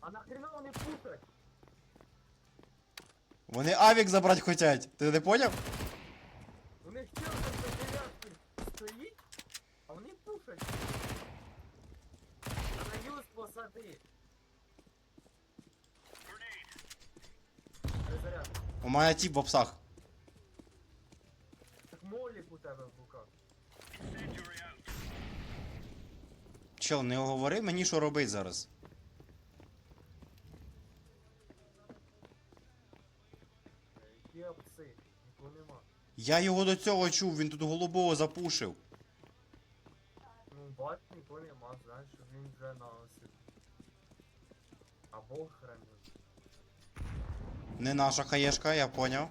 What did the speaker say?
А нахрена вони пушать? Вони авік забрати хотять. Ти не поняв? У них чел там дев'ятки стоїть, а вони пушать. А на юз посади. Перезаряд. У мене тіп в обсах. Так молік у тебе в руках. Чел, не говори мені, що робить зараз. Е, Які нікого нема. Я його до цього чув, він тут голубого запушив. Ну, бач, нікого нема, знаєш, що він вже на осі. Або хрен. Не наша хаєшка, я поняв.